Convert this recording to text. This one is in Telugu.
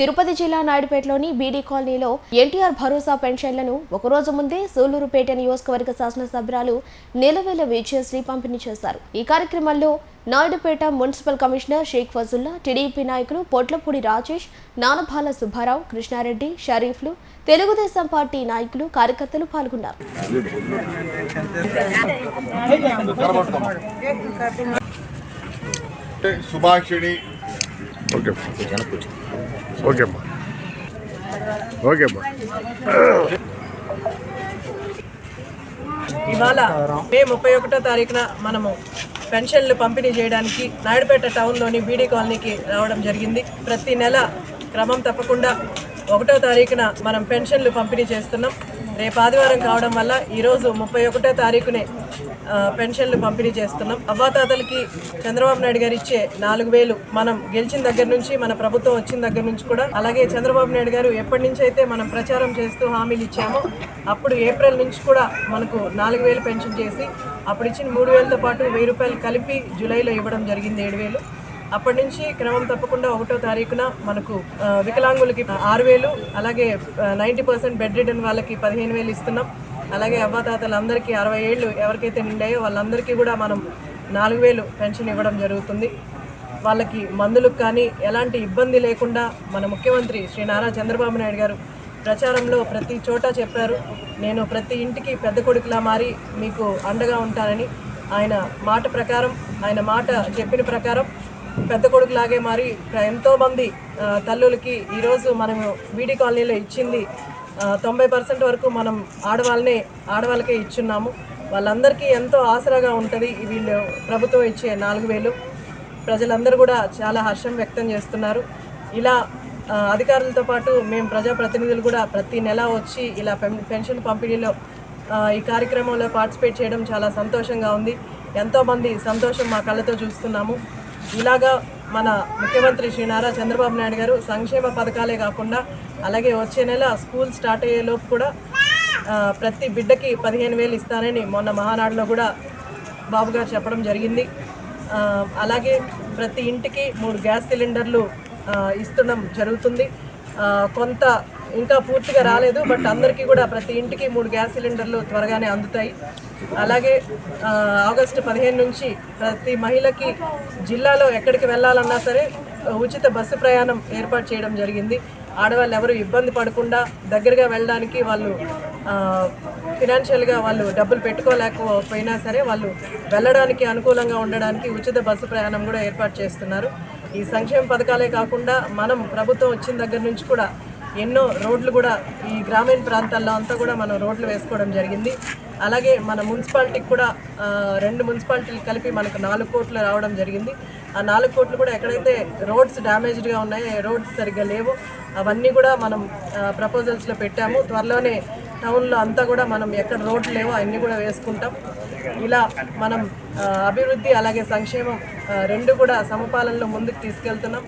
తిరుపతి జిల్లా నాయుడుపేటలోని బీడీ కాలనీలో ఎన్టీఆర్ భరోసా పెన్షన్లను ఒకరోజు ముందే సూలూరుపేట నియోజకవర్గ శాసనసభ్యురాలు నిలవేల విజయశ్రీ పంపిణీ చేశారు. ఈ కార్యక్రమంలో Naidupeta municipal commissioner Sheikh Fazulla TDP నాయకులు పొట్లపూడి రాజేష్ నానబాల సుబ్బారావు కృష్ణారెడ్డి షరీఫ్లు తెలుగుదేశం పార్టీ నాయకులు కార్యకర్తలు పాల్గొన్నారు. సుభాషిణి ఓకే ఓకే అమ్మా. ఓకే అమ్మా. ఇవాళ మే ముప్పై ఒకటో తారీఖున మనము పెన్షన్లు పంపిణీ చేయడానికి నాయుడుపేట టౌన్లోని బీడీ కాలనీకి రావడం జరిగింది. ప్రతి నెల క్రమం తప్పకుండా ఒకటో తారీఖున మనం పెన్షన్లు పంపిణీ చేస్తున్నాం. రేపు ఆదివారం కావడం వల్ల ఈరోజు ముప్పై ఒకటో తారీఖునే పెన్షన్లు పంపిణీ చేస్తున్నాం. అవ్వాతాతలకి చంద్రబాబు నాయుడు గారు ఇచ్చే నాలుగు వేలు మనం గెలిచిన దగ్గర నుంచి మన ప్రభుత్వం వచ్చిన దగ్గర నుంచి కూడా అలాగే చంద్రబాబు నాయుడు గారు ఎప్పటి నుంచి అయితే మనం ప్రచారం చేస్తూ హామీలు ఇచ్చామో అప్పుడు ఏప్రిల్ నుంచి కూడా మనకు నాలుగు వేలు పెన్షన్ చేసి అప్పుడు ఇచ్చిన మూడు వేలతో పాటు వెయ్యి రూపాయలు కలిపి జూలైలో ఇవ్వడం జరిగింది ఏడు వేలు. అప్పటి నుంచి క్రమం తప్పకుండా ఒకటో తారీఖున మనకు వికలాంగులకి ఆరు వేలు అలాగే నైంటీ పర్సెంట్ బెడ్ రిటర్న్ వాళ్ళకి పదిహేను వేలు ఇస్తున్నాం. అలాగే అవ్వాతాతలందరికీ అరవై ఏళ్ళు ఎవరికైతే నిండాయో వాళ్ళందరికీ కూడా మనం నాలుగు వేలు పెన్షన్ ఇవ్వడం జరుగుతుంది. వాళ్ళకి మందులకు కానీ ఎలాంటి ఇబ్బంది లేకుండా మన ముఖ్యమంత్రి శ్రీ నారా చంద్రబాబు నాయుడు గారు ప్రచారంలో ప్రతి చోట చెప్పారు. నేను ప్రతి ఇంటికి పెద్ద కొడుకులా మారి మీకు అండగా ఉంటానని ఆయన మాట ప్రకారం ఆయన మాట చెప్పిన ప్రకారం పెద్ద కొడుకులాగే మారి ఎంతోమంది తల్లులకి ఈరోజు మనము బీడీ కాలనీలో ఇచ్చింది తొంభై పర్సెంట్ వరకు మనం ఆడవాళ్ళనే ఆడవాళ్ళకే ఇచ్చున్నాము. వాళ్ళందరికీ ఎంతో ఆసరాగా ఉంటుంది వీళ్ళు ప్రభుత్వం ఇచ్చే నాలుగు వేలు. ప్రజలందరూ కూడా చాలా హర్షం వ్యక్తం చేస్తున్నారు. ఇలా అధికారులతో పాటు మేము ప్రజాప్రతినిధులు కూడా ప్రతి నెల వచ్చి ఇలా పెన్- పెన్షన్ పంపిణీలో ఈ కార్యక్రమంలో పార్టిసిపేట్ చేయడం చాలా సంతోషంగా ఉంది. ఎంతోమంది సంతోషం మా కళ్ళతో చూస్తున్నాము. ఇలాగా మన ముఖ్యమంత్రి శ్రీ నారా చంద్రబాబు నాయుడు గారు సంక్షేమ పథకాలే కాకుండా అలాగే వచ్చే నెల స్కూల్ స్టార్ట్ అయ్యేలోపు కూడా ప్రతి బిడ్డకి పదిహేను వేలు ఇస్తానని మొన్న మహానాడులో కూడా బాబు గారు చెప్పడం జరిగింది. అలాగే ప్రతి ఇంటికి మూడు గ్యాస్ సిలిండర్లు ఆ, ఇస్తడం జరుగుతుంది. కొంత ఇంకా పూర్తిగా రాలేదు బట్ అందరికీ కూడా ప్రతి ఇంటికి మూడు గ్యాస్ సిలిండర్లు త్వరగానే అందుతాయి. అలాగే ఆగస్టు పదిహేను నుంచి ప్రతి మహిళకి జిల్లాలో ఎక్కడికి వెళ్ళాలన్నా సరే ఉచిత బస్సు ప్రయాణం ఏర్పాటు చేయడం జరిగింది. ఆడవాళ్ళు ఎవరు ఇబ్బంది పడకుండా దగ్గరగా వెళ్ళడానికి వాళ్ళు ఫినాన్షియల్గా వాళ్ళు డబ్బులు పెట్టుకోలేకపోయినా సరే వాళ్ళు వెళ్ళడానికి అనుకూలంగా ఉండడానికి ఉచిత బస్సు ప్రయాణం కూడా ఏర్పాటు చేస్తున్నారు. ఈ సంక్షేమ పథకాలే కాకుండా మనం ప్రభుత్వం వచ్చిన దగ్గర నుంచి కూడా ఎన్నో రోడ్లు కూడా ఈ గ్రామీణ ప్రాంతాల్లో అంతా కూడా మనం రోడ్లు వేసుకోవడం జరిగింది. అలాగే మన మున్సిపాలిటీకి కూడా రెండు మున్సిపాలిటీలు కలిపి మనకు నాలుగు కోట్లు రావడం జరిగింది. ఆ నాలుగు కోట్లు కూడా ఎక్కడైతే రోడ్స్ డ్యామేజ్డ్గా ఉన్నాయో రోడ్స్ సరిగ్గా లేవో అవన్నీ కూడా మనం ప్రపోజల్స్లో పెట్టాము. త్వరలోనే టౌన్లో అంతా కూడా మనం ఎక్కడ రోడ్లు లేవో అన్నీ కూడా వేసుకుంటాం. ఇలా మనం అభివృద్ధి అలాగే సంక్షేమం రెండు కూడా సమపాలనలో ముందుకు తీసుకెళ్తున్నాం.